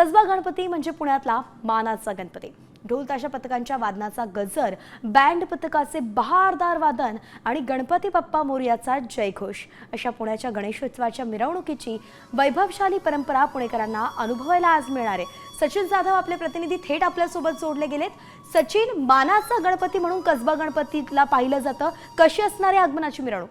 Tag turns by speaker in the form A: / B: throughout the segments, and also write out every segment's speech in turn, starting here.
A: कसबा गणपती म्हणजे पुण्यातला मानाचा गणपती. ढोल ताशा पथकांच्या वादनाचा गजर बँड पथकाचे बहारदार वादन आणि गणपती बाप्पा मोर्याचा जयघोष. अशा पुण्याच्या गणेशोत्सवाच्या मिरवणुकीची वैभवशाली परंपरा पुणेकरांना अनुभवायला आज मिळणार आहे. सचिन जाधव आपले प्रतिनिधी थेट आपल्यासोबत जोडले गेलेत. सचिन मानाचा गणपती म्हणून कसबा गणपतीला पाहिलं जातं. कशी असणारे आगमनाची मिरवणूक?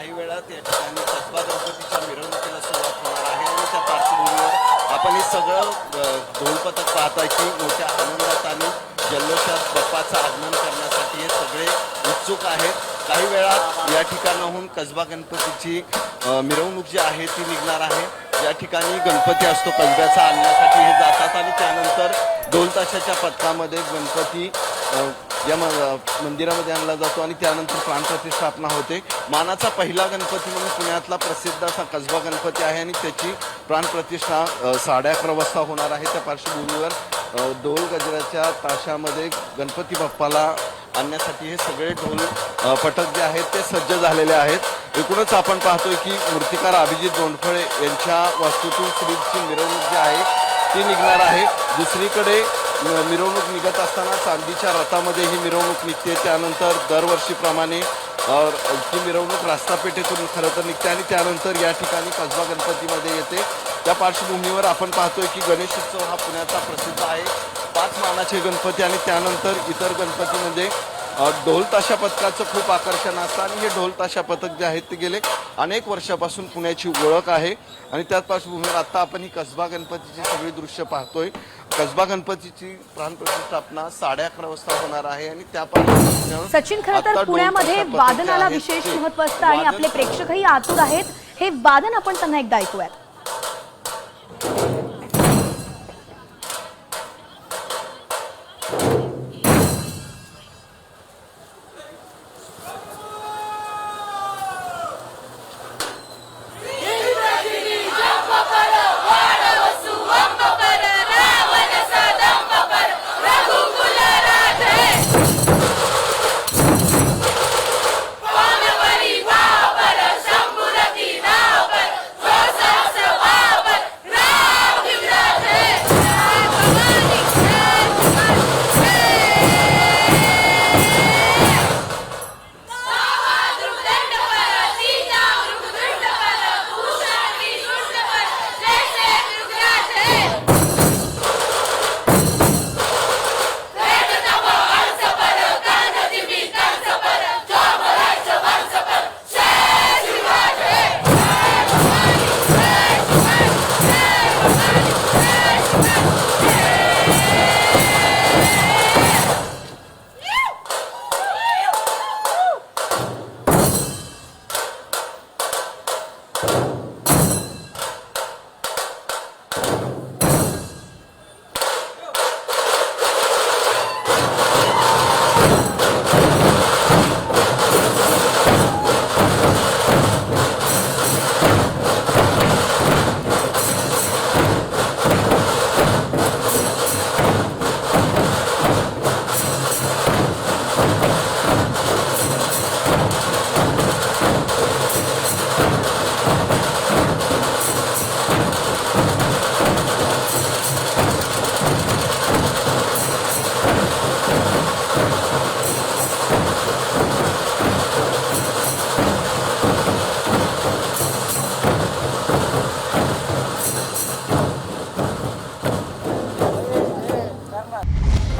B: काही वेळात या ठिकाणी कसबा गणपतीच्या मिरवणुकीला सुरुवात होणार आहे आणि त्या पार्श्वभूमीवर आपण हे सगळं ढोल पथक पाहताय की मोठ्या आनंदात आणि जल्लोषात बाप्पाचं आगमन करण्यासाठी हे सगळे उत्सुक आहेत. काही वेळात या ठिकाणाहून कसबा गणपतीची मिरवणूक जी आहे ती निघणार आहे. या ठिकाणी गणपती असतो कसब्याचा आणण्यासाठी हे जातात आणि त्यानंतर ढोल ताशाच्या पथकामध्ये गणपती या म- मंदिरामध्ये आणला जातो आणि त्यानंतर प्राणप्रतिष्ठापना होते. मानाचा पहिला गणपती म्हणून पुण्यातला प्रसिद्ध असा कसबा गणपती आहे आणि त्याची प्राणप्रतिष्ठा साडे अकरा वाजता होणार आहे. त्या पार्श्वभूमीवर अ, ढोल गजराच्या ताशामध्ये गणपती बाप्पाला आणण्यासाठी हे सगळे ढोल फटक पथक जे आहेत ते सज्ज झालेले आहेत. एकूणच आपण पाहतोय की मूर्तिकार अभिजित दोंडफळे यांच्या वास्तूतून श्रीची मिरवणूक जी आहे ती निघणार आहे. दुसरीकडे मिरवणूक निघत असताना चांदीच्या रथामध्ये ही मिरवणूक निघते. त्यानंतर दरवर्षीप्रमाणे ही मिरवणूक रास्तापेठेतून खरं तर निघते आणि त्यानंतर या ठिकाणी कसबा गणपतीमध्ये येते. त्या पार्श्वभूमीवर आपण पाहतोय की गणेश उत्सव हा पुण्याचा प्रसिद्ध आहे. पाच मानाचे गणपती आणि त्यानंतर इतर गणपतीमध्ये ढोलताशा ढोल ताशा पथकाचं खूप आकर्षण असतं आणि हे ढोल ताशा पथक जे आहेत ते गेले अनेक वर्षापासून पुण्याची ओळख आहे. आणि त्याच पार्श्वभूमीवर आता आपण ही कसबा गणपतीची सगळी दृश्य पाहतोय. कसबा गणपतीची प्राणप्रतिष्ठापना साडे अकरा वाजता होणार आहे आणि त्या
A: सचिन खरं तर पुण्यामध्ये वादनाला विशेष महत्त्व असतं आणि आपले प्रेक्षकही आतुर आहेत. हे वादन आपण त्यांना एकदा ऐकूयात.